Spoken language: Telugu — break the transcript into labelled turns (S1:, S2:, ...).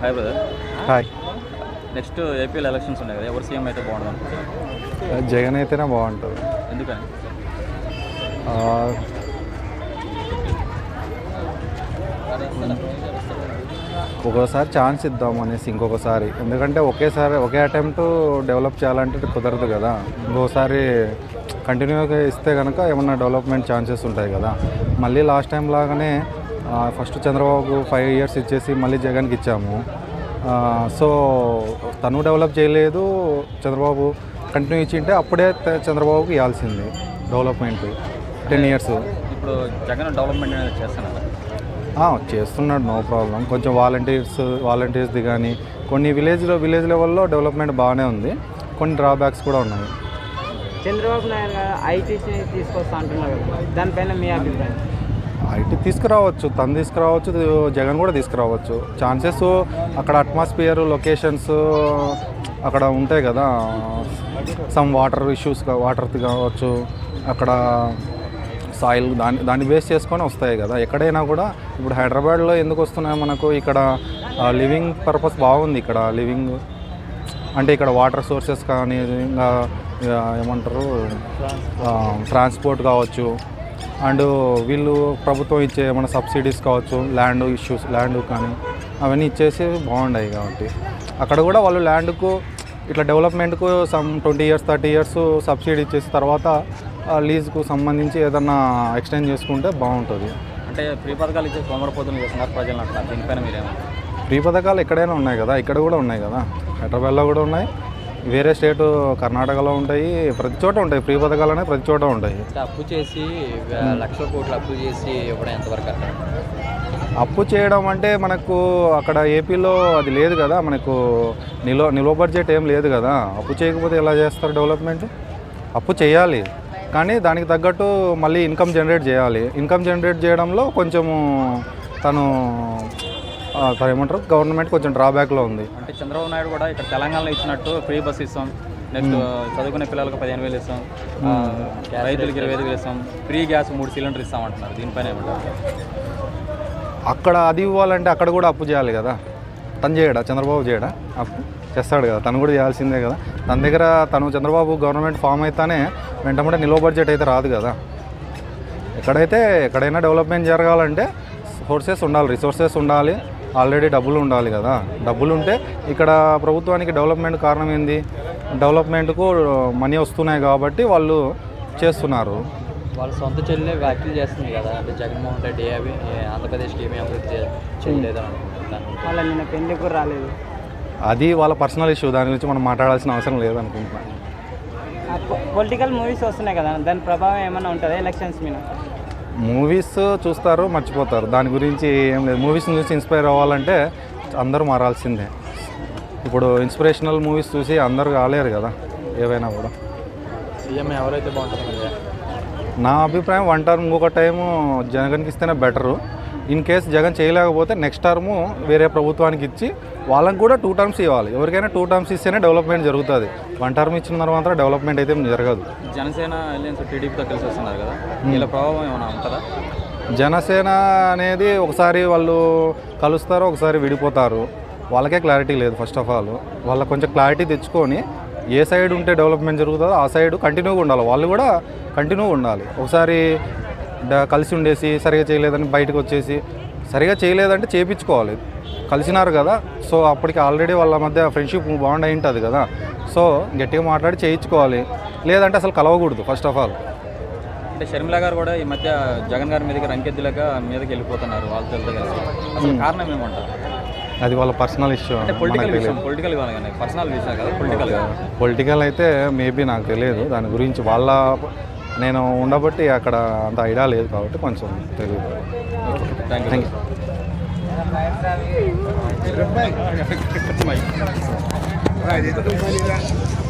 S1: Hi brother
S2: hi
S1: next APL elections ఉన్నాయి కదా ఎవరు సీఎం అయితే బాగుంటుంది అనుకుంటున్నారు?
S2: జగన్ అయితేనే బాగుంటుంది.
S1: ఎందుకని?
S2: ఆ, ఒక్కోసారి ఛాన్స్ ఇద్దాం అనేసి ఇంకొకసారి. ఎందుకంటే ఒకేసారి ఒకే అటెంప్ట్ డెవలప్ చేయాలంటే కుదరదు కదా. ఇంకోసారి కంటిన్యూగా ఇస్తే కనుక ఏమన్నా డెవలప్మెంట్ ఛాన్సెస్ ఉంటాయి కదా. మళ్ళీ లాస్ట్ టైం లాగానే ఫస్ట్ చంద్రబాబు ఫైవ్ ఇయర్స్ ఇచ్చేసి మళ్ళీ జగన్కి ఇచ్చాము. ఆ, సో తను డెవలప్ చేయలేదు చంద్రబాబు కంటిన్యూ ఇచ్చింటే అప్పుడే త- చంద్రబాబుకి ఇవ్వాల్సింది డెవలప్మెంట్ టెన్ ఇయర్స్
S1: ఇప్పుడు జగన్ డెవలప్మెంట్ అనేది చేస్తున్నారు
S2: చేస్తున్నాడు నో ప్రాబ్లం కొంచెం వాలంటీర్స్ వాలంటీర్స్ది కానీ కొన్ని విలేజ్లో విలేజ్ లెవెల్లో డెవలప్మెంట్ బాగానే ఉంది. కొన్ని డ్రాబ్యాక్స్ కూడా ఉన్నాయి.
S3: చంద్రబాబు నాయుడు గారు ఐటీసీ తీసుకొస్తా అంటున్నారు. దానిపైన మీ అభిప్రాయం?
S2: ఐటీ తీసుకురావచ్చు తను తీసుకురావచ్చు జగన్ కూడా తీసుకురావచ్చు. ఛాన్సెస్ అక్కడ అట్మాస్ఫియర్ లొకేషన్స్ అక్కడ ఉంటాయి కదా. సమ్ వాటర్ ఇష్యూస్ వాటర్ కావచ్చు అక్కడ సాయిల్ దాన్ని దాన్ని బేస్ చేసుకొని వస్తాయి కదా. ఎక్కడైనా కూడా ఇప్పుడు హైదరాబాద్లో ఎందుకు వస్తున్నాయి మనకు? ఇక్కడ లివింగ్ పర్పస్ బాగుంది ఇక్కడ లివింగ్ అంటే ఇక్కడ వాటర్ సోర్సెస్ కానీ ఇంకా ఇక ఏమంటారు ట్రాన్స్పోర్ట్ కావచ్చు. అండ్ వీళ్ళు ప్రభుత్వం ఇచ్చే మన సబ్సిడీస్ కావచ్చు ల్యాండ్ ఇష్యూస్ ల్యాండ్ కానీ అవన్నీ ఇచ్చేసి బాగున్నాయి కాబట్టి. అక్కడ కూడా వాళ్ళు ల్యాండ్కు ఇట్లా డెవలప్మెంట్కు some twenty years thirty years subsidy ఇచ్చేసి తర్వాత లీజ్కు సంబంధించి ఏదన్నా ఎక్స్టెండ్ చేసుకుంటే బాగుంటుంది.
S1: అంటే ఫ్రీ పథకాలు ఇచ్చే సోమరపోతులు చేస్తున్నారు ప్రజలు అంటున్నారు దీనిపైన మీరేమంటారు?
S2: ఫ్రీ పథకాలు ఎక్కడైనా ఉన్నాయి కదా ఇక్కడ కూడా ఉన్నాయి కదా. హైదరాబాద్లో కూడా ఉన్నాయి. వేరే స్టేట్ కర్ణాటకలో ఉంటాయి ప్రతి చోట ఉంటాయి. ఫ్రీ పథకాలు అనేవి ప్రతి చోట ఉంటాయి.
S1: అప్పు చేసి లక్షల కోట్లు అప్పు చేసి ఇవ్వడం ఎంతవరకు
S2: అప్పు చేయడం అంటే మనకు అక్కడ ఏపీలో అది లేదు కదా మనకు నిలో నిల్వ బడ్జెట్ ఏం లేదు కదా. అప్పు చేయకపోతే ఎలా చేస్తారు డెవలప్మెంట్? అప్పు చేయాలి. కానీ దానికి తగ్గట్టు మళ్ళీ ఇన్కమ్ జనరేట్ చేయాలి. ఇన్కమ్ జనరేట్ చేయడంలో కొంచెము తను తను ఏమంటారు? గవర్నమెంట్ కొంచెం డ్రాబ్యాక్లో ఉంది.
S1: అంటే చంద్రబాబు నాయుడు కూడా ఇక్కడ తెలంగాణలో ఇచ్చినట్టు ఫ్రీ బస్ ఇస్తాం. నెక్స్ట్ చదువుకునే పిల్లలకు పదిహేను వేలు ఇస్తాం. రైతులకు ఇరవై ఐదు వేలు ఇస్తాం. ఫ్రీ గ్యాస్ మూడు సిలిండర్ ఇస్తాం అంటున్నారు దీనిపైన ఏమంటారు
S2: అక్కడ అది ఇవ్వాలంటే అక్కడ కూడా అప్పు చేయాలి కదా. తను చేయడా? చంద్రబాబు చేయడా? అప్పు చేస్తాడు కదా. తను కూడా చేయాల్సిందే కదా. తన దగ్గర తను చంద్రబాబు గవర్నమెంట్ ఫామ్ అయితేనే వెంటనే నిల్వ బడ్జెట్ అయితే రాదు కదా. ఎక్కడైతే ఎక్కడైనా డెవలప్మెంట్ జరగాలంటే సోర్సెస్ ఉండాలి రిసోర్సెస్ ఉండాలి. ఆల్రెడీ డబ్బులు ఉండాలి కదా. డబ్బులు ఉంటే ఇక్కడ ప్రభుత్వానికి డెవలప్మెంట్ కారణం ఏంది? డెవలప్మెంట్కు మనీ వస్తున్నాయి కాబట్టి వాళ్ళు చేస్తున్నారు.
S1: వాళ్ళ సొంత చెల్లె వ్యాఖ్యలు చేస్తుంది కదా. అంటే జగన్మోహన్ రెడ్డి అవి ఆంధ్రప్రదేశ్కి ఏమీ అభివృద్ధి చే- చేయలేదు
S3: వాళ్ళ నిన్న పెళ్ళి కూడా రాలేదు.
S2: అది వాళ్ళ పర్సనల్ ఇష్యూ. దాని గురించి మనం మాట్లాడాల్సిన అవసరం లేదనుకుంటున్నాను
S3: పొలిటికల్ మూవీస్ వస్తున్నాయి కదా. దాని ప్రభావం ఏమైనా ఉంటుందా ఎలక్షన్స్ మీద?
S2: మూవీస్ చూస్తారు మర్చిపోతారు. దాని గురించి ఏం లేదు. మూవీస్ చూసి ఇన్స్పైర్ అవ్వాలంటే అందరూ మారాల్సిందే. ఇప్పుడు ఇన్స్పిరేషనల్ మూవీస్ చూసి అందరూ కాలేరు కదా ఏవైనా కూడా.
S1: సీఎం ఎవరైతే బాగుంటుంది
S2: నా అభిప్రాయం వన్ టర్మ్ ఇంకొక టైము జగన్కి ఇస్తేనే బెటరు. ఇన్ కేస్ జగన్ చేయలేకపోతే నెక్స్ట్ టర్ము వేరే ప్రభుత్వానికి ఇచ్చి వాళ్ళకి కూడా టూ టర్మ్స్ ఇవ్వాలి. ఎవరికైనా టూ టర్మ్స్ ఇస్తేనే డెవలప్మెంట్ జరుగుతుంది. వన్ టర్మ్ ఇచ్చిన తర్వాత డెవలప్మెంట్ అయితే జరగదు.
S1: జనసేన అలయన్స్ టీడీపీతో కలిసి వస్తున్నారు కదా? వీళ్ళ ప్రభావం ఏమైనా ఉంటుందా?
S2: జనసేన అనేది ఒకసారి వాళ్ళు కలుస్తారు ఒకసారి విడిపోతారు. వాళ్ళకే క్లారిటీ లేదు ఫస్ట్ ఆఫ్ ఆల్ వాళ్ళకి కొంచెం క్లారిటీ తెచ్చుకొని ఏ సైడ్ ఉంటే డెవలప్మెంట్ జరుగుతుందో ఆ సైడ్ కంటిన్యూగా ఉండాలి. వాళ్ళు కూడా కంటిన్యూగా ఉండాలి. ఒకసారి కలిసి ఉండేసి సరిగా చేయలేదని బయటకు వచ్చేసి సరిగా చేయలేదంటే చేపించుకోవాలి. కలిసినారు కదా సో అప్పటికి ఆల్రెడీ వాళ్ళ మధ్య ఫ్రెండ్షిప్ బాండ్ అయి ఉంటుంది కదా సో గట్టిగా మాట్లాడి చేయించుకోవాలి. లేదంటే అసలు కలవకూడదు ఫస్ట్ ఆఫ్ ఆల్.
S1: అంటే షర్మిల గారు కూడా ఈ మధ్య జగన్ గారి మీదకి రంకెద్దులేక మీదకి వెళ్ళిపోతున్నారు వాళ్ళతో కలిసి అసలు కారణం ఏమంటారు?
S2: అది వాళ్ళ పర్సనల్ ఇష్యూ
S1: అంటే పొలిటికల్ పర్సనల్ పొలిటికల్
S2: పొలిటికల్ అయితే మేబీ నాకు తెలియదు దాని గురించి వాళ్ళ నేను ఉండబట్టి అక్కడ అంత ఐడియా లేదు కాబట్టి కొంచెం తెలియదు
S1: థ్యాంక్
S2: థ్యాంక్
S1: యూ
S2: యూ